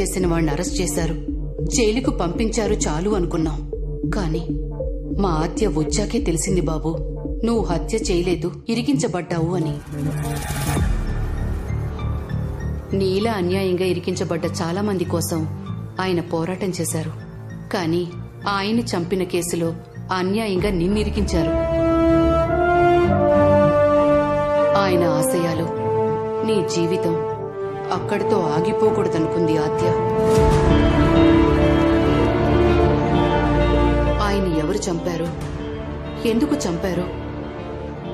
చేసిన వాణ్ణి అరెస్ట్ చేశారు. జైలుకు పంపించారు చాలు అనుకున్నాం. కాని మా ఆత్య వచ్చాకే తెలిసింది బాబు. నువ్వు హత్య చేయలేదు ఇరికించబడ్డావు అని. నీలా అన్యాయంగా ఇరికించబడ్డ చాలా మంది కోసం ఆయన పోరాటం చేశారు. కాని ఆయన చంపిన కేసులో అన్యాయంగా నిన్నిరికించారు ఆయన ఆశయాలు నీ జీవితం అక్కడితో ఆగిపోకూడదనుకుంది ఆద్య. ఆయన ఎవరు చంపారు? ఎందుకు చంపారు?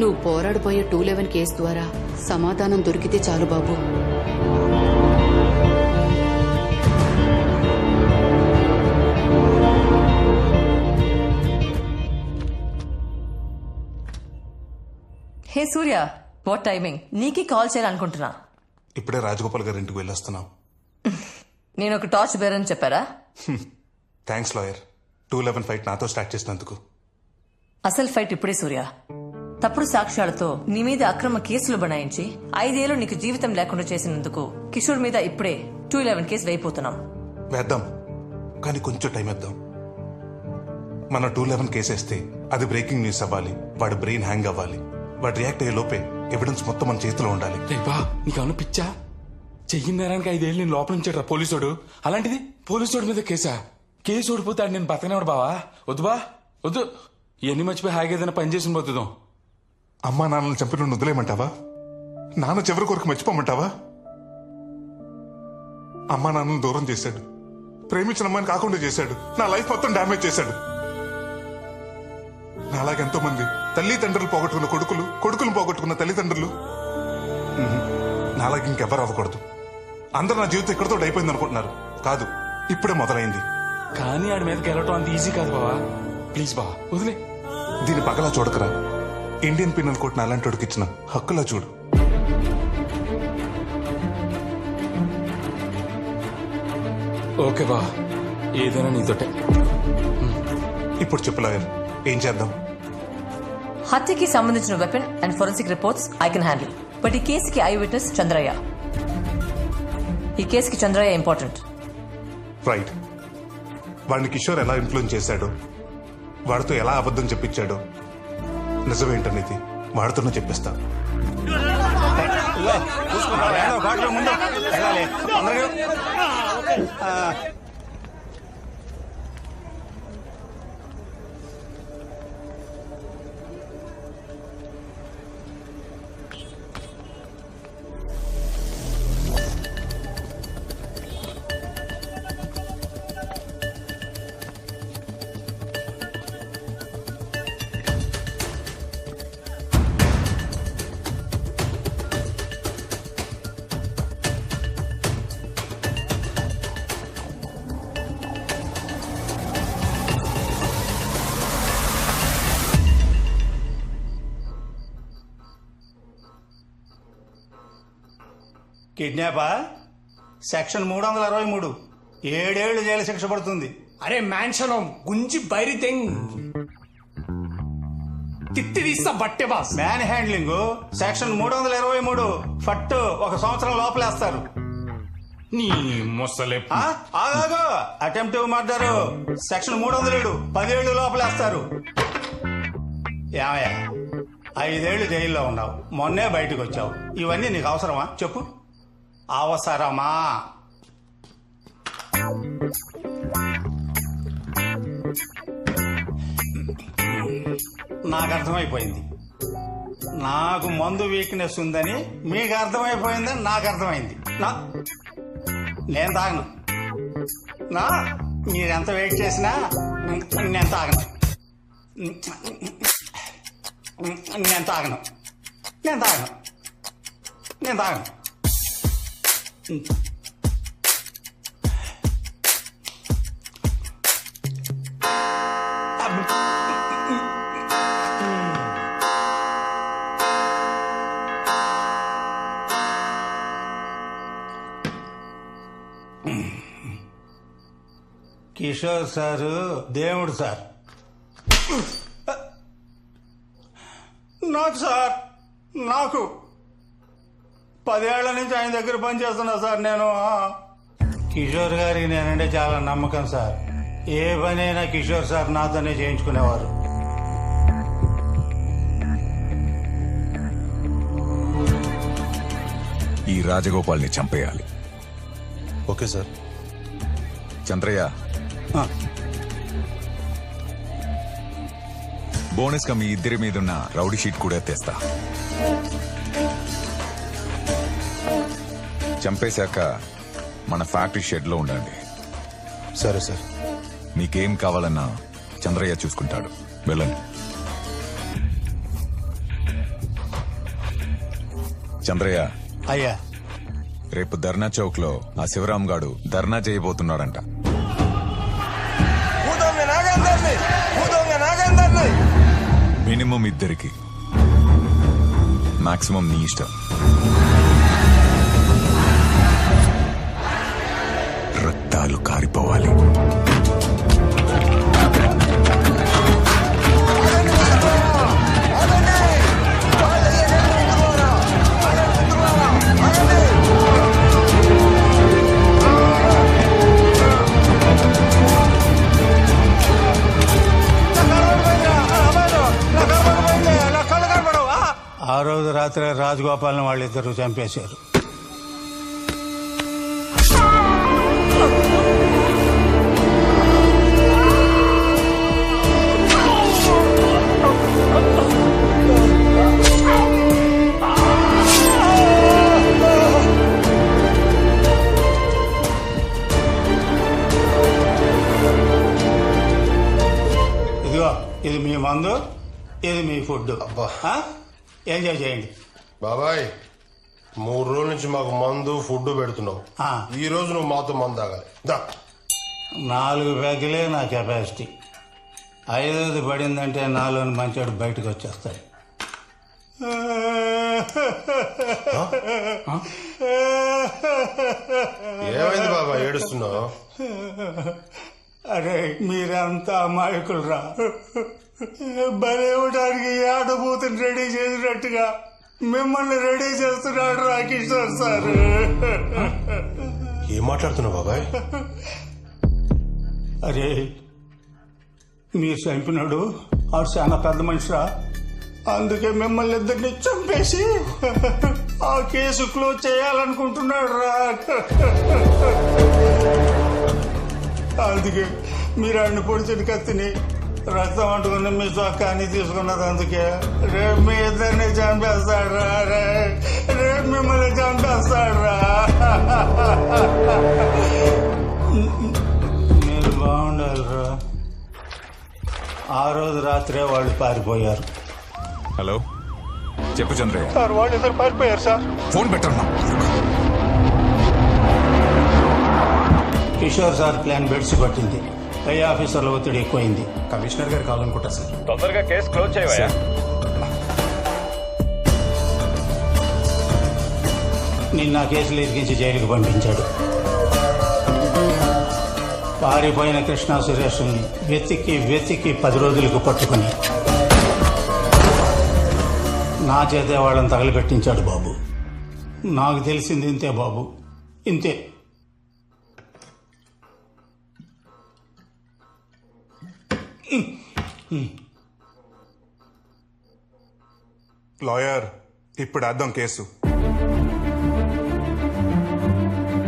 నువ్వు పోరాడిపోయే టూ లెవెన్ కేసు ద్వారా సమాధానం దొరికితే చాలు బాబు. Hey Surya what timing? నీకే కాల్ చేయాలనుకుంటున్నా. ఇప్పుడే రాజగోపాల్ గారి ఇంటికి వెళ్ళొస్తున్నాం. నేను ఒక టార్చ్ బేరని చెప్పారా? Thanks lawyer. Two eleven fight నాతో స్టార్ట్ చేసినందుకు. అసలు ఫైట్ ఇప్పుడే సూర్య. తప్పుడు సాక్ష్యాలతో నీ మీద అక్రమ కేసులు బనాయించి ఐదేళ్ళు నీకు జీవితం లేకుండా చేసినందుకు కిషోర్ మీద ఇప్పుడే టూ ఇలెవెన్ కేసు వేయిపోతున్నాం వేద్దాం. కానీ కొంచెం టైం ఇద్దాం మన టూ లెవెన్ కేసేస్తే అది బ్రేకింగ్ న్యూస్ అవ్వాలి. వాడి బ్రెయిన్ హ్యాంగ్ అవ్వాలి. వాడు రియాక్ట్ అయ్యే లోపే ఎవిడెన్స్ మొత్తం మన చేతిలో ఉండాలి. రే బా నీకేమన్నా పిచ్చా? చెయ్యిన నేరానికి ఐదేళ్ళు నేను లోపల ఉంచాడు పోలీసోడు. అలాంటిది పోలీసోడు మీద కేసా? కేసు ఓడిపోతాడు నేను బతకనేవాడు బావా? వద్దు బా వద్దు. ఇవన్నీ మర్చిపోయి హాయిగా ఏదైనా పని చేసి పోతుందాం అమ్మా నాన్నలు చంపిన వదిలేయమంటావా? నాన్న చివరి కొరకు మర్చిపోమంటావా? అమ్మా నాన్నను దూరం చేశాడు. ప్రేమించిన అమ్మాయిని కాకుండా చేశాడు. నా లైఫ్ మొత్తం డ్యామేజ్ చేశాడు. నాలాగెంతో మంది తల్లి తండ్రులు పోగొట్టుకున్న కొడుకులు కొడుకులు పోగొట్టుకున్న తల్లిదండ్రులు. నాలాగ ఇంకెవ్వరు అవ్వకూడదు అందరూ నా జీవితం ఇక్కడితో అయిపోయింది అనుకుంటున్నారు కాదు ఇప్పుడే మొదలైంది. కానీ ఆడి మీద గెలవటం అంత ఈజీ కాదు బావా. ప్లీజ్ బా వదిలే. దీని పగలా చూడకరా. ఇండియన్ పిన్నల్ కోర్టును అలాంటి ఇచ్చిన హక్కులా చూడు. ఓకే బా ఏదైనా నీతోటే ఇప్పుడు చెప్పు లాయర్. ఏం చేద్దాం? హత్యకి సంబంధించిన weapon and forensic reports I can handle but ఈ కేసుకి ఐ విట్నెస్ చంద్రయ్య. ఈ కేసుకి చంద్రయ్య ఇంపార్టెంట్ రైట్ వాడిని కిషోర్ ఎలా ఇన్ఫ్లుయెన్స్ చేశాడో? వాడితో ఎలా అబద్ధం చెప్పించాడో? నిజమేంటనేది వాడితోనే చెప్పిస్తా. కిడ్నాపా? సెక్షన్ మూడు వందల అరవై మూడు. ఏడేళ్ళు జైలు శిక్ష పడుతుంది. అరే మ్యాన్షన్ గుంజి బైరి తెంగ్. తిత్తి తీస్తా బట్టే బాస్. మ్యాన్ హ్యాండ్లింగ్ సెక్షన్ మూడు వందల ఇరవై మూడు. ఫట్టు ఒక సంవత్సరం లోపలేస్తారు. నీ ముసలే ఆ? ఆగాగు. Attempt murder. సెక్షన్ మూడు వందల ఏడు. పదేళ్ళు లోపలేస్తారు. ఏమయ్యా? ఐదేళ్ళు జైల్లో ఉన్నావు. మొన్నే బయటకు వచ్చావు ఇవన్నీ నీకు అవసరమా? చెప్పు. అవసరమా? నాకు అర్థమైపోయింది. నాకు మందు వీక్నెస్ ఉందని మీకు అర్థమైపోయిందని నాకు అర్థమైంది. నా నేను తాగను. నా మీరెంత వెయిట్ చేసినా నేను తాగను. నేను తాగను. నేను తాగను. నేను తాగను. కిషోర్ సారు దేవుడు సార్. నాకు సార్ నాకు పదేళ్ళ నుంచి ఆయన దగ్గర పనిచేస్తున్నా సార్ నేను. కిషోర్ గారికి నేనంటే చాలా నమ్మకం సార్. ఏ పనైనా కిషోర్ సార్ నాతోనే చేయించుకునేవారు. ఈ రాజగోపాల్ని చంపేయాలి. Okay sir. చంద్రయ్య. ఆ, బోనస్గా మీ ఇద్దరి మీదున్న రౌడీ షీట్ కూడా తెస్తా. చంపేశాక మన ఫ్యాక్టరీ షెడ్లో ఉండండి. సరే సార్. మీకేం కావాలన్నా చంద్రయ్య చూసుకుంటాడు. వెళ్ళండి. చంద్రయ్య. అయ్యా. రేపు ధర్నా చౌక్లో ఆ శివరాం గాడు ధర్నా చేయబోతున్నాడంట. మినిమం ఇద్దరికి. మాక్సిమం నీ ఇష్టం. రక్తాలు కారిపోవాలి. ఆ రోజు రాత్రి రాజగోపాల్ని వాళ్ళిద్దరూ చంపేశారు. ఎంజాయ్ చేయండి. బాబాయ్ మూడు రోజుల నుంచి మాకు మందు ఫుడ్ పెడుతున్నావు. ఆ. ఈ రోజు నువ్వు మాతో మందు తాగాలి. దా. నాలుగు బ్యాగులే నా కెపాసిటీ. ఐదోది పడిందంటే నాలోని మంచోడు బయటకు వచ్చేస్తాడు. ఏమైంది బాబా ఏడుస్తున్నావు? అరే మీరంతా అమాయకులరా బలేవడానికి ఆడబోతుని రెడీ చేసినట్టుగా మిమ్మల్ని రెడీ చేస్తున్నాడు రా కిషోర్ సార్. ఏం మాట్లాడుతున్నావు బాబాయ్? అరే మీరు చంపినాడు ఆడు చాలా పెద్ద మనిషిరా. అందుకే మిమ్మల్ని ఇద్దరిని చంపేసి ఆ కేసు క్లోజ్ చేయాలనుకుంటున్నాడు రా. అందుకే మీరు ఆడిని పొడిచిన కత్తిని రక్తం అంటుకుని మీ చొక్కాని తీసుకున్నది అందుకే. రేపు మీ ఇద్దరిని చంపేస్తాడు రా. రే రేపు మిమ్మల్ని చంపేస్తాడు రా మీరు బాగుండాలిరా. ఆ రోజు రాత్రే వాళ్ళు పారిపోయారు. హలో? చెప్పు చంద్రయ్య. సార్ వాళ్ళు ఇద్దరు పారిపోయారు సార్. ఫోన్ పెట్టన్నా కిషోర్ సార్ ప్లాన్ బెడ్స్ పట్టింది. పై ఆఫీసర్ల ఒత్తిడి ఎక్కువైంది? కమిషనర్ గారు కావాలనుకుంటా సార్. తొందరగా కేసు క్లోజ్ చేయవా నిన్న కేసులు ఇరికించి జైలుకు పంపించాడు. పారిపోయిన కృష్ణా సురేష్ని వెతికి వెతికి పది రోజులకు పట్టుకుని నా చేతే వాళ్ళని తగలబెట్టించాడు బాబు. నాకు తెలిసింది ఇంతే బాబు. ఇంతే. లాయర్ ఇప్పుడు వేద్దాం కేసు.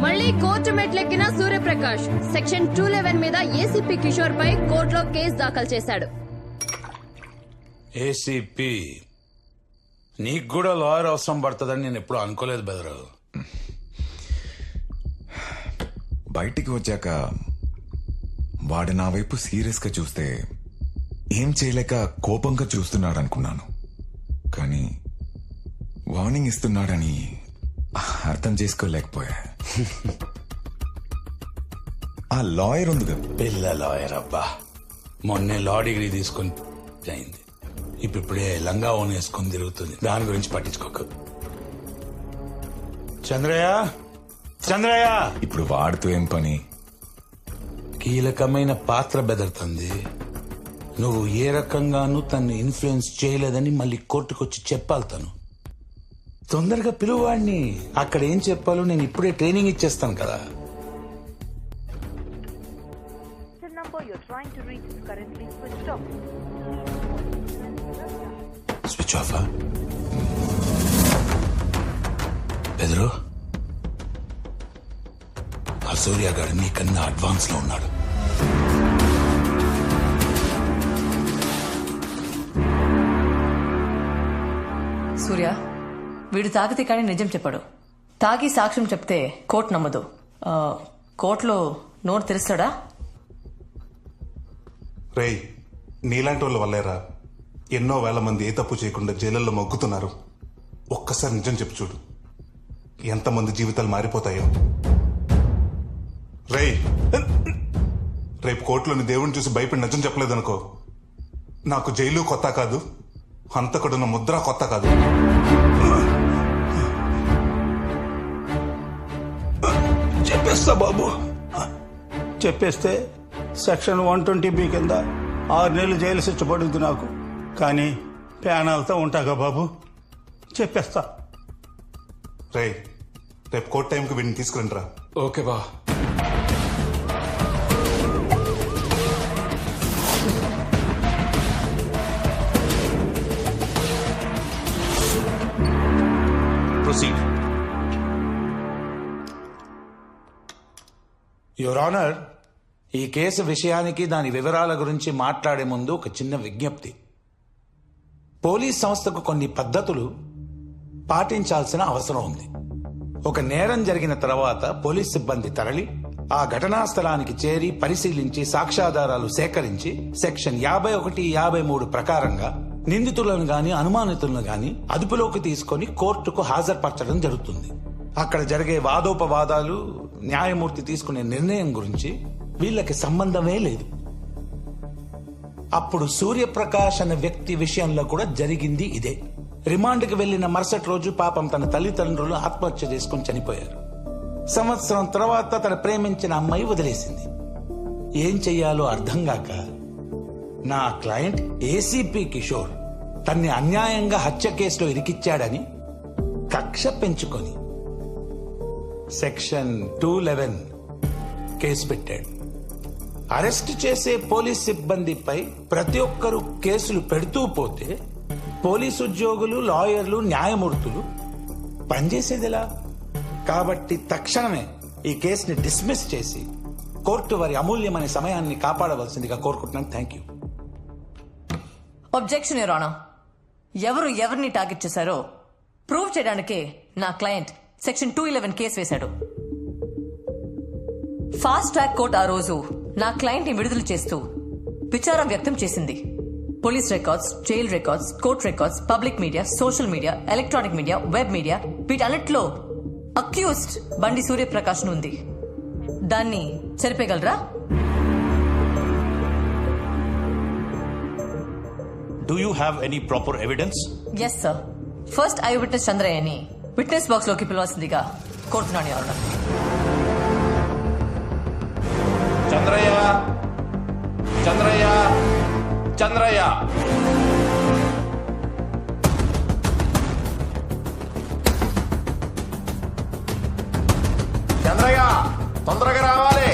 మళ్ళీ కోర్టు మెట్లెక్కిన సూర్యప్రకాష్ సెక్షన్ టూ లెవెన్ మీద ఏసీపీ కిషోర్ పై కోర్టులో కేసు దాఖలు చేశాడు. ఏసీపీ నీకు కూడా లాయర్ అవసరం పడుతుందని నేను ఎప్పుడు అనుకోలేదు బెదరు. బయటికి వచ్చాక వాడు నా వైపు సీరియస్గా చూస్తే ఏం చేయలేక కోపంగా చూస్తున్నాడు అనుకున్నాను కానీ వార్నింగ్ ఇస్తున్నాడని అర్థం చేసుకోలేకపోయా. ఆ లాయర్ ఉంది కదా. పిల్ల లాయర్ అబ్బా. మొన్నే లా డిగ్రీ తీసుకొని అయింది. ఇప్పుడే లంగా ఓన్ వేసుకొని తిరుగుతుంది. దాని గురించి పట్టించుకోకు. చంద్రయ్య? చంద్రయ్య! ఇప్పుడు వాడితో ఏం పని? కీలకమైన పాత్ర బెదరుతుంది. నువ్వు ఏ రకంగానూ తన్ని ఇన్ఫ్లుయెన్స్ చేయలేదని మళ్ళీ కోర్టుకు వచ్చి చెప్పాలి తను. తొందరగా పిలువాడిని అక్కడ ఏం చెప్పాలో నేను ఇప్పుడే ట్రైనింగ్ ఇచ్చేస్తాను కదా. స్విచ్ ఆఫ్ ఎదురు ఆ సూర్యగాడు నీకన్నా అడ్వాన్స్లో ఉన్నాడు. సూర్య వీడు తాగితే కానీ నిజం చెప్పాడు. తాగి సాక్ష్యం చెప్తే కోర్టు నమ్మదు. కోర్టులో నోరు తెరుస్తాడా? రేయ్ నీలాంటి వాళ్ళ వల్లేరా? ఎన్నో వేల మంది ఏ తప్పు చేయకుండా జైళ్ళల్లో మొగ్గుతున్నారు. ఒక్కసారి నిజం చెప్పు చూడు. ఎంతమంది జీవితాలు మారిపోతాయో. రే రేపు కోర్టులోని దేవుడిని చూసి భయపడి నిజం చెప్పలేదనుకో. నాకు జైలు కొత్త కాదు. హంతకుడున్న ముద్ర కొత్త కాదు. చెప్పేస్తా బాబు. చెప్పేస్తే సెక్షన్ వన్ ట్వంటీ బి కింద ఆరు నెలలు జైలు శిక్ష పడుద్ది నాకు. కానీ ప్యానాలతో ఉంటాగా బాబు? చెప్పేస్తా. రేయ్ రేపు కోర్టు టైంకి వీడిని తీసుకురండి రా ఓకే బా. Proceed. యువర్ ఆనర్ ఈ కేసు విషయానికి దాని వివరాల గురించి మాట్లాడే ముందు ఒక చిన్న విజ్ఞప్తి పోలీస్ సంస్థకు కొన్ని పద్ధతులు పాటించాల్సిన అవసరం ఉంది ఒక నేరం జరిగిన తర్వాత పోలీస్ సిబ్బంది తరలి ఆ ఘటనా స్థలానికి చేరి పరిశీలించి సాక్ష్యాధారాలు సేకరించి సెక్షన్ యాభై ఒకటి యాభై మూడు ప్రకారంగా నిందితులను గాని అనుమానితులను గాని అదుపులోకి తీసుకొని కోర్టుకు హాజరుపరచడం జరుగుతుంది. అక్కడ జరిగే వాదోపవాదాలు న్యాయమూర్తి తీసుకునే నిర్ణయం గురించి వీళ్ళకి సంబంధమే లేదు. అప్పుడు సూర్యప్రకాష్ అనే వ్యక్తి విషయంలో కూడా జరిగింది ఇదే. రిమాండ్కి వెళ్ళిన మరుసటి రోజు పాపం తన తల్లిదండ్రులు ఆత్మహత్య చేసుకుని చనిపోయారు. సంవత్సరం తర్వాత తన ప్రేమించిన అమ్మాయి వదిలేసింది. ఏం చెయ్యాలో అర్థం కాక నా క్లయింట్ ఏసీపీ కిషోర్ తన్ని అన్యాయంగా హత్య కేసులో ఇరికిచ్చాడని కక్ష పెంచుకొని సెక్షన్ టూ లెవెన్ కేసు పెట్టాడు. అరెస్ట్ చేసే పోలీస్ సిబ్బందిపై ప్రతి ఒక్కరూ కేసులు పెడుతూ పోతే పోలీసు ఉద్యోగులు లాయర్లు న్యాయమూర్తులు పనిచేసేదిలా? కాబట్టి తక్షణమే ఈ కేసుని డిస్మిస్ చేసి కోర్టు వారి అమూల్యమైన సమయాన్ని కాపాడవలసిందిగా కోరుకుంటున్నాను. థ్యాంక్ యూ అబ్జెక్షన్ రాణా ఎవరు ఎవరిని టార్గెట్ చేశారో ప్రూవ్ చేయడానికే నా client section two eleven case వేశాడు. ఫాస్ట్ ట్రాక్ కోర్ట్ ఆ రోజు నా క్లయింట్ని విడుదల చేస్తూ విచారం వ్యక్తం చేసింది. Police records jail records court records public media social media electronic media web media వీటన్నిటిలో అక్యూస్డ్ బండి సూర్యప్రకాష్ ఉంది. దాన్ని చెరిపేయగలరా do you have any proper evidence yes sir first I witness చంద్రయ్యని witness బాక్స్లోకి పిలవాల్సిందిగా కోరుతున్నాను ఎవరు చంద్రయ్య! చంద్రయ్య! చంద్రయ్య! చంద్రయ్య తొందరగా రావాలి.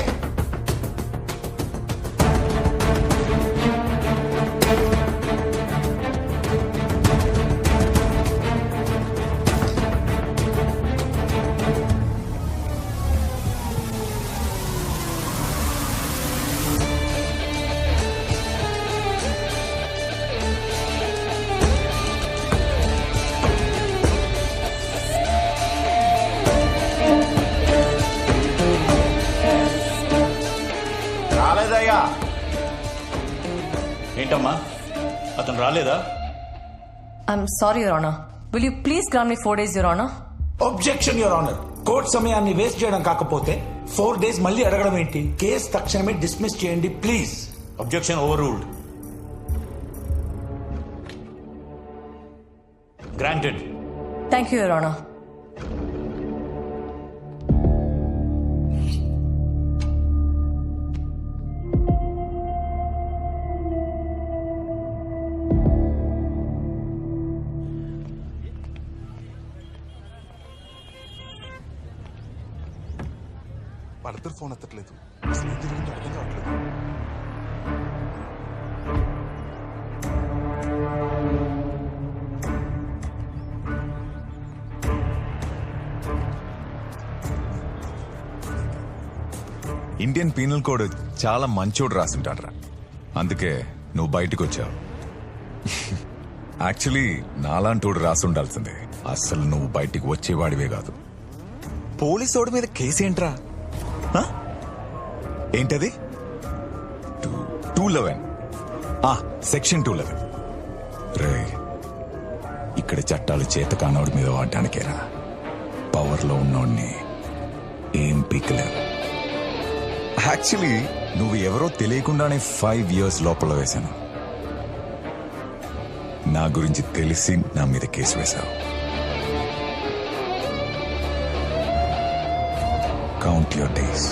I'm sorry your honour will you please grant me four days your honour objection your honour court సమయాన్ని వేస్ట్ చేయడం కాకపోతే ఫోర్ డేస్ మళ్ళీ అడగడం ఏంటి? కేసు తక్షణమే డిస్మిస్ చేయండి please objection overruled granted thank you your honour పట్టట్లేదు అసలు జరిగిందో అర్థం కావట్లేదు. ఇండియన్ పీనల్ కోడ్ చాలా మంచోడు రాసింటాడ్రా. అందుకే నువ్వు బయటకు వచ్చావు యాక్చువల్లీ నాలాంటోడు రాసి ఉండాల్సిందే అస్సలు నువ్వు బయటికి వచ్చేవాడివే కాదు. పోలీసోడి మీద కేసు ఏంట్రా ఏంటది? Two eleven. Section two eleven. రే ఇక్కడ చట్టాలు చేత కానోడి మీద వాడడానికేరా. పవర్లో ఉన్నోడిని ఏం పీకలేదు యాక్చువల్లీ నువ్వు ఎవరో తెలియకుండానే ఫైవ్ ఇయర్స్ లోపల వేశాను. నా గురించి తెలిసి నా మీద కేసు వేశావు. Count your days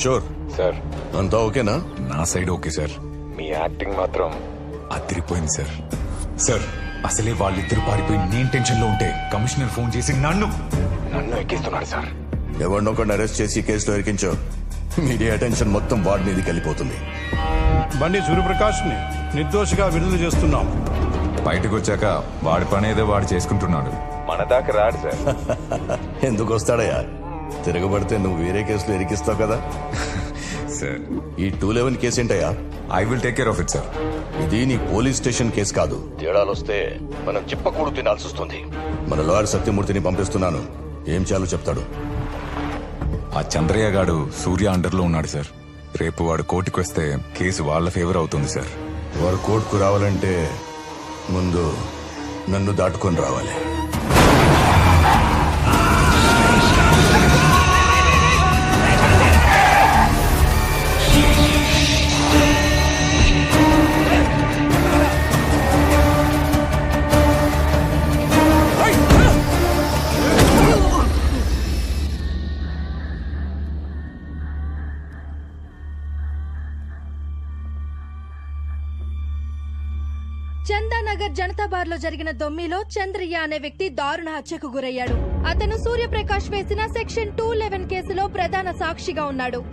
Kishore sir. అంతా ఓకేనా? నా సైడ్ ఓకే సార్. మీ యాక్టింగ్ మాత్రం అదిరిపోయింది సార్. సార్ అసలే వాళ్ళిద్దరు పారిపోయి నేను టెన్షన్లో ఉంటే కమిషనర్ ఫోన్ చేసి నన్ను నన్ను ఎక్కిస్తున్నాడు సార్. ఎవరినొకరిని అరెస్ట్ చేసి కేసులో ఇరికించో మీడియా అటెన్షన్ మొత్తం వాడి మీదకి వెళ్ళిపోతుంది. బండి సూర్యప్రకాష్ని నిర్దోషిగా విడుదల చేస్తున్నాం. బయటకు వచ్చాక వాడి పని ఏదో వాడు చేసుకుంటున్నాడు. మన దాకా రాడు సార్ ఎందుకు వస్తాడయ్యా? తిరగబడితే నువ్వు వేరే కేసులో ఇరికిస్తావు కదా? సార్ ఈ టూ లెవెన్ కేసు ఏంటయ్యా? I will take care of it sir ఇది నీ పోలీస్ స్టేషన్ కేసు కాదు. తేడాలు వస్తే మనం చిప్పకూడు తినాల్సి వస్తుంది. మన లాయర్ సత్యమూర్తిని పంపిస్తున్నాను. ఏం చేయాలో చెప్తాడు. ఆ చంద్రయ్య గాడు సూర్య అండర్లో ఉన్నాడు సార్ రేపు వాడు కోర్టుకు వస్తే కేసు వాళ్ళ ఫేవర్ అవుతుంది సార్ వారు కోర్టుకు రావాలంటే ముందు నన్ను దాటుకొని రావాలి. చందానగర్ జనతా బార్లో జరిగిన దొమ్మిలో చంద్రయ్య అనే వ్యక్తి దారుణ హత్యకు గురయ్యాడు. అతను సూర్యప్రకాష్ వేసిన సెక్షన్ టూ లెవెన్ కేసులో ప్రధాన సాక్షిగా ఉన్నాడు.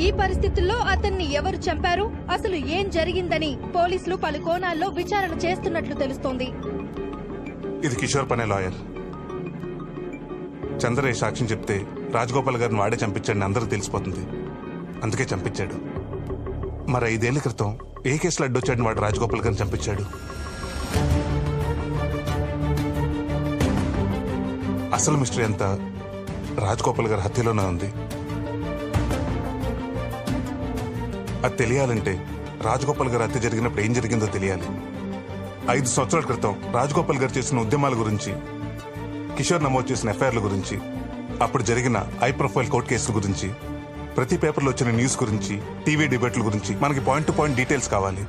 ఈ పరిస్థితుల్లో అతన్ని ఎవరు చంపారు? అసలు ఏం జరిగిందని పోలీసులు పలు కోణాల్లో విచారణ చేస్తున్నట్లు తెలుస్తోంది. ఇది కిషోర్ పనే లాయర్. చంద్రయ్య సాక్ష్యం చెప్తే రాజగోపాల్ గారిని వాడే చంపించాడని అందరూ తెలిసిపోతుంది. అందుకే చంపించాడు. మరి ఐదేళ్ళ క్రితం ఏ కేసులో అడ్డొచ్చాడు వాడు రాజగోపాల్ గారిని చంపించాడు? అసలు మిస్టరీ అంతా రాజగోపాల్ గారి హత్యలోనే ఉంది. అది తెలియాలంటే రాజగోపాల్ గారి హత్య జరిగినప్పుడు ఏం జరిగిందో తెలియాలి. ఐదు సంవత్సరాల క్రితం రాజగోపాల్ గారు చేసిన ఉద్యమాల గురించి కిషోర్ నమోదు చేసిన ఎఫ్ఐఆర్ల గురించి అప్పుడు జరిగిన హై ప్రొఫైల్ కోర్టు కేసుల గురించి ప్రతి పేపర్లో వచ్చిన న్యూస్ గురించి టీవీ డిబేట్ల గురించి మనకి పాయింట్ టు పాయింట్ డీటెయిల్స్ కావాలి.